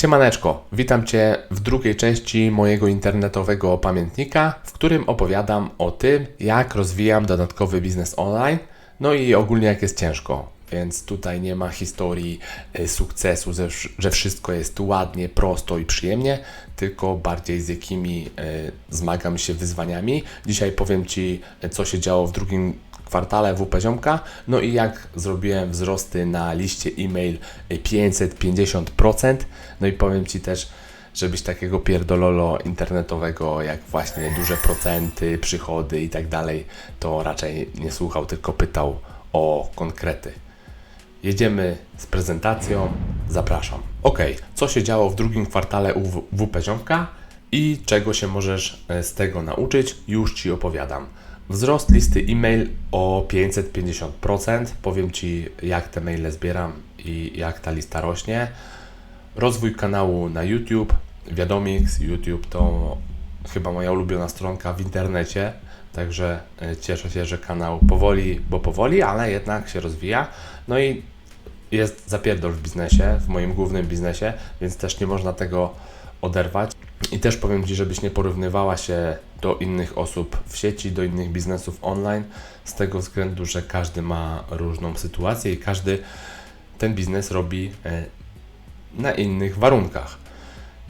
Siemaneczko, witam Cię w drugiej części mojego internetowego pamiętnika, w którym opowiadam o tym, jak rozwijam dodatkowy biznes online, no i ogólnie jak jest ciężko. Więc tutaj nie ma historii e, sukcesu, że, wszystko jest ładnie, prosto i przyjemnie, tylko bardziej z jakimi e, zmagam się wyzwaniami. Dzisiaj powiem Ci, co się działo w drugim kwartale WP Ziomka, no i jak zrobiłem wzrosty na liście e-mail 550%, no i powiem Ci też, żebyś takiego pierdololo internetowego, jak właśnie duże procenty, przychody i tak dalej, to raczej nie słuchał, tylko pytał o konkrety. Jedziemy z prezentacją. Zapraszam. Ok, co się działo w drugim kwartale u WP Ziomka i czego się możesz e, z tego nauczyć, już Ci opowiadam. Wzrost listy e-mail o 550%. Powiem Ci, jak te maile zbieram i jak ta lista rośnie. Rozwój kanału na YouTube. Wiadomix, YouTube to chyba moja ulubiona stronka w internecie. Także e, cieszę się, że kanał powoli, bo powoli, ale jednak się rozwija. No i jest zapierdol w biznesie, w moim głównym biznesie, więc też nie można tego oderwać. I też powiem Ci, żebyś nie porównywała się do innych osób w sieci, do innych biznesów online, z tego względu, że każdy ma różną sytuację i każdy ten biznes robi e, na innych warunkach.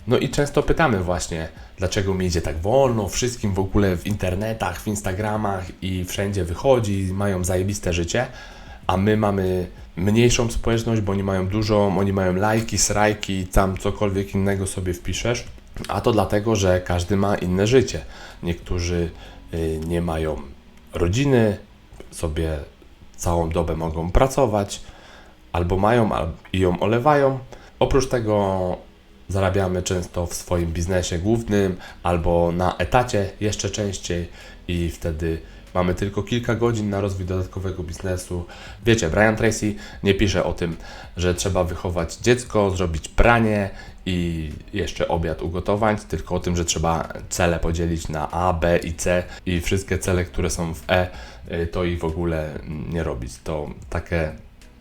No i często pytamy właśnie, dlaczego mi idzie tak wolno, wszystkim w ogóle w internetach, w Instagramach i wszędzie wychodzi, mają zajebiste życie, a my mamy mniejszą społeczność, bo oni mają dużo, oni mają lajki, srajki, tam cokolwiek innego sobie wpiszesz, a to dlatego, że każdy ma inne życie. Niektórzy y, nie mają rodziny, sobie całą dobę mogą pracować, albo mają i ją olewają. Oprócz tego zarabiamy często w swoim biznesie głównym albo na etacie jeszcze częściej i wtedy mamy tylko kilka godzin na rozwój dodatkowego biznesu. Wiecie, Brian Tracy nie pisze o tym, że trzeba wychować dziecko, zrobić pranie i jeszcze obiad ugotować, tylko o tym, że trzeba cele podzielić na A, B i C i wszystkie cele, które są w E, y, to ich w ogóle nie robić. To takie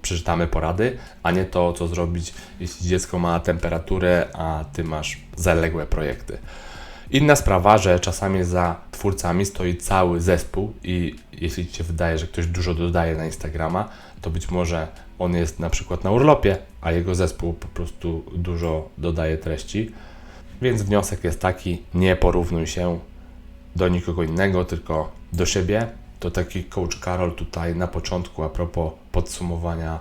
przeczytamy porady, a nie to, co zrobić, jeśli dziecko ma temperaturę, a ty masz zaległe projekty. Inna sprawa, że czasami za twórcami stoi cały zespół i jeśli Ci się wydaje, że ktoś dużo dodaje na Instagrama, to być może on jest na przykład na urlopie, a jego zespół po prostu dużo dodaje treści. Więc wniosek jest taki: nie porównuj się do nikogo innego, tylko do siebie. To taki coach Karol tutaj na początku a propos podsumowania.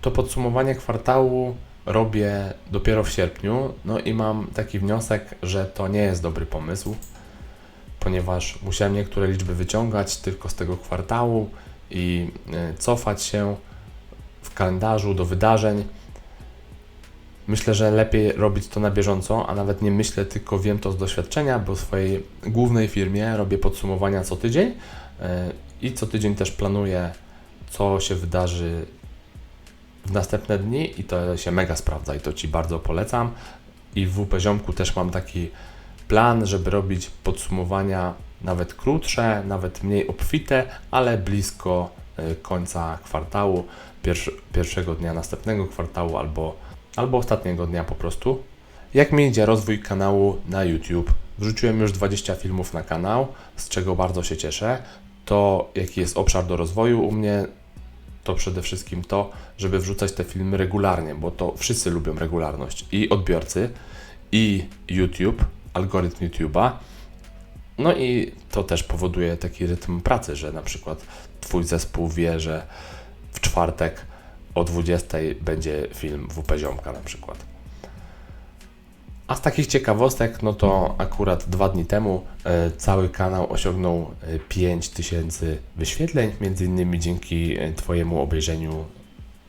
To podsumowanie kwartału robię dopiero w sierpniu, no i mam taki wniosek, że to nie jest dobry pomysł, ponieważ musiałem niektóre liczby wyciągać tylko z tego kwartału i e, cofać się w kalendarzu do wydarzeń. Myślę, że lepiej robić to na bieżąco, a nawet nie myślę, tylko wiem to z doświadczenia, bo w swojej głównej firmie robię podsumowania co tydzień e, i co tydzień też planuję, co się wydarzy w następne dni i to się mega sprawdza i to Ci bardzo polecam. I w WP Ziomku też mam taki plan, żeby robić podsumowania nawet krótsze, nawet mniej obfite, ale blisko y, końca kwartału, pierwszego dnia następnego kwartału albo, albo ostatniego dnia po prostu. Jak mi idzie rozwój kanału na YouTube? Wrzuciłem już 20 filmów na kanał, z czego bardzo się cieszę. To jaki jest obszar do rozwoju u mnie to przede wszystkim to, żeby wrzucać te filmy regularnie, bo to wszyscy lubią regularność. I odbiorcy, i YouTube, algorytm YouTube'a. No i to też powoduje taki rytm pracy, że na przykład Twój zespół wie, że w czwartek o 20 będzie film WP Ziomka na przykład. A z takich ciekawostek, no to akurat dwa dni temu e, cały kanał osiągnął 5000 e, wyświetleń, między innymi dzięki e, Twojemu obejrzeniu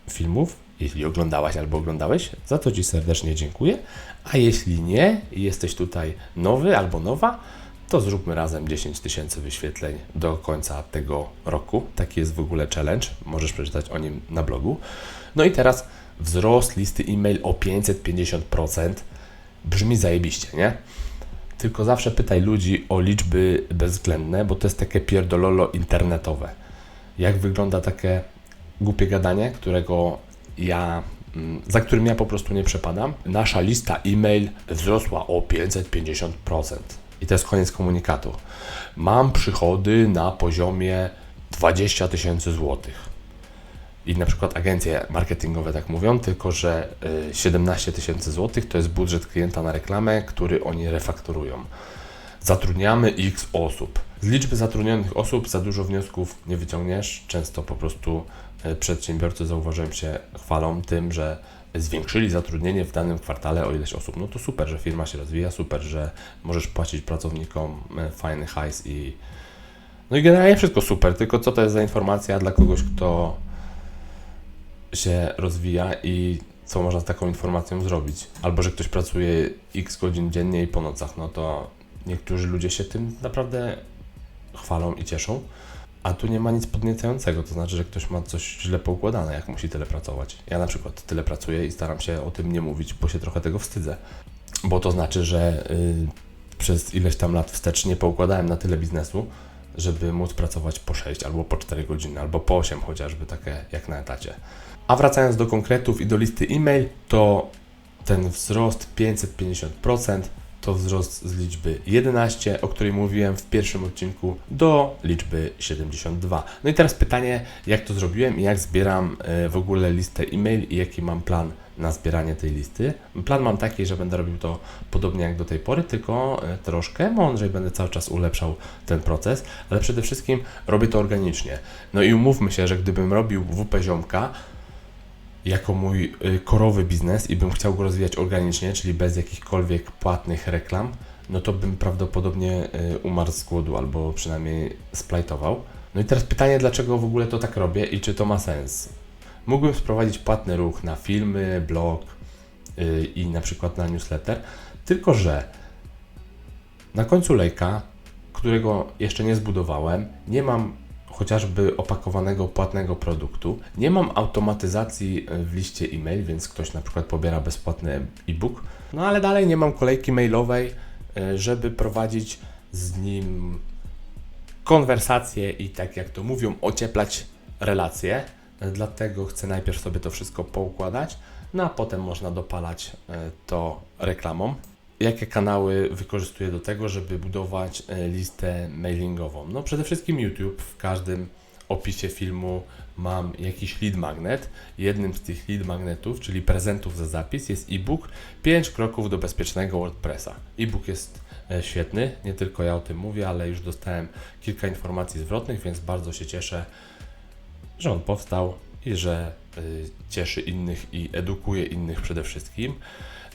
filmów. Jeśli oglądałaś albo oglądałeś, za to Ci serdecznie dziękuję. A jeśli nie, jesteś tutaj nowy albo nowa, to zróbmy razem 10 tysięcy wyświetleń do końca tego roku. Taki jest w ogóle challenge, możesz przeczytać o nim na blogu. No i teraz wzrost listy e-mail o 550% brzmi zajebiście, nie? Tylko zawsze pytaj ludzi o liczby bezwzględne, bo to jest takie pierdololo internetowe. Jak wygląda takie głupie gadanie, którego ja mm, za którym ja po prostu nie przepadam. Nasza lista e-mail wzrosła o 550%. I to jest koniec komunikatu. Mam przychody na poziomie 20 tysięcy złotych. I na przykład agencje marketingowe tak mówią, tylko że y, 17 tysięcy złotych to jest budżet klienta na reklamę, który oni refaktorują. Zatrudniamy x osób. Z liczby zatrudnionych osób za dużo wniosków nie wyciągniesz. Często po prostu y, przedsiębiorcy zauważyłem się chwalą tym, że zwiększyli zatrudnienie w danym kwartale o ileś osób. No to super, że firma się rozwija, super, że możesz płacić pracownikom y, fajny hajs i no i generalnie wszystko super, tylko co to jest za informacja dla kogoś, kto się rozwija i co można z taką informacją zrobić. Albo że ktoś pracuje x godzin dziennie i po nocach, no to niektórzy ludzie się tym naprawdę chwalą i cieszą. A tu nie ma nic podniecającego, to znaczy, że ktoś ma coś źle poukładane, jak musi tyle pracować. Ja na przykład tyle pracuję i staram się o tym nie mówić, bo się trochę tego wstydzę. Bo to znaczy, że y, przez ileś tam lat wstecz nie poukładałem na tyle biznesu, żeby móc pracować po 6 albo po 4 godziny, albo po 8 chociażby, takie jak na etacie. A wracając do konkretów i do listy e-mail, to ten wzrost 550% to wzrost z liczby 11, o której mówiłem w pierwszym odcinku, do liczby 72. No i teraz pytanie, jak to zrobiłem i jak zbieram e, w ogóle listę e-mail i jaki mam plan na zbieranie tej listy. Plan mam taki, że będę robił to podobnie jak do tej pory, tylko e, troszkę mądrzej będę cały czas ulepszał ten proces, ale przede wszystkim robię to organicznie. No i umówmy się, że gdybym robił WP Ziomka, jako mój y, korowy biznes i bym chciał go rozwijać organicznie, czyli bez jakichkolwiek płatnych reklam, no to bym prawdopodobnie y, umarł z głodu albo przynajmniej splajtował. No i teraz pytanie, dlaczego w ogóle to tak robię i czy to ma sens? Mógłbym sprowadzić płatny ruch na filmy, blog yy, i na przykład na newsletter, tylko że na końcu lejka, którego jeszcze nie zbudowałem, nie mam chociażby opakowanego płatnego produktu. Nie mam automatyzacji e, w liście e-mail, więc ktoś na przykład pobiera bezpłatny e-book. No ale dalej nie mam kolejki mailowej, e, żeby prowadzić z nim konwersacje i tak jak to mówią, ocieplać relacje. E, dlatego chcę najpierw sobie to wszystko poukładać, no a potem można dopalać to reklamą jakie kanały wykorzystuję do tego, żeby budować e, listę mailingową? No przede wszystkim YouTube. W każdym opisie filmu mam jakiś lead magnet. Jednym z tych lead magnetów, czyli prezentów za zapis, jest e-book 5 kroków do bezpiecznego WordPressa. E-book jest e, świetny, nie tylko ja o tym mówię, ale już dostałem kilka informacji zwrotnych, więc bardzo się cieszę, że on powstał i że y, cieszy innych i edukuje innych przede wszystkim.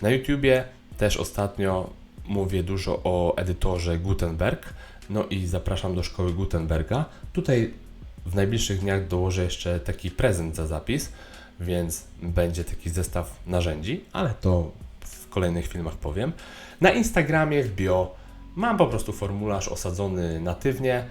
Na YouTubie też ostatnio mówię dużo o edytorze Gutenberg, no i zapraszam do szkoły Gutenberga. Tutaj w najbliższych dniach dołożę jeszcze taki prezent za zapis, więc będzie taki zestaw narzędzi, ale to w kolejnych filmach powiem. Na Instagramie w bio mam po prostu formularz osadzony natywnie.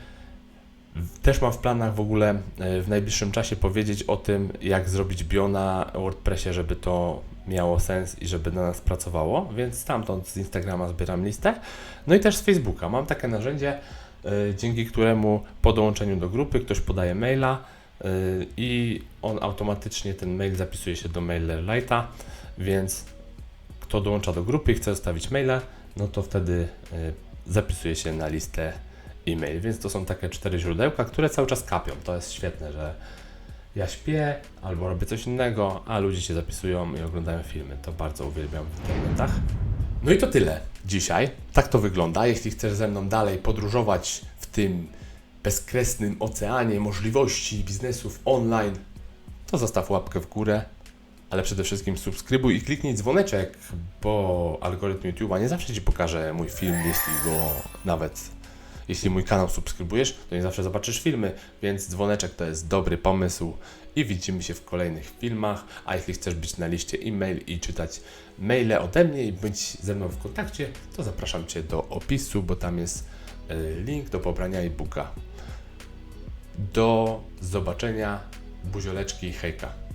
Też mam w planach w ogóle e, w najbliższym czasie powiedzieć o tym, jak zrobić bio na WordPressie, żeby to miało sens i żeby na nas pracowało, więc stamtąd z Instagrama zbieram listę. No i też z Facebooka. Mam takie narzędzie, y, dzięki któremu po dołączeniu do grupy ktoś podaje maila y, i on automatycznie ten mail zapisuje się do MailerLite'a, więc kto dołącza do grupy i chce zostawić maila, no to wtedy zapisuje się na listę e-mail. Więc to są takie cztery źródełka, które cały czas kapią. To jest świetne, że ja śpię albo robię coś innego, a ludzie się zapisują i oglądają filmy. To bardzo uwielbiam w internetach. No i to tyle dzisiaj. Tak to wygląda. Jeśli chcesz ze mną dalej podróżować w tym bezkresnym oceanie możliwości biznesów online, to zostaw łapkę w górę, ale przede wszystkim subskrybuj i kliknij dzwoneczek, bo algorytm YouTube'a nie zawsze Ci pokaże mój film, jeśli go nawet jeśli mój kanał subskrybujesz, to nie zawsze zobaczysz filmy, więc dzwoneczek to jest dobry pomysł i widzimy się w kolejnych filmach. A jeśli chcesz być na liście e-mail i czytać maile ode mnie i być ze mną w kontakcie, to zapraszam Cię do opisu, bo tam jest e, link do pobrania e-booka. Do zobaczenia, buzioleczki i hejka.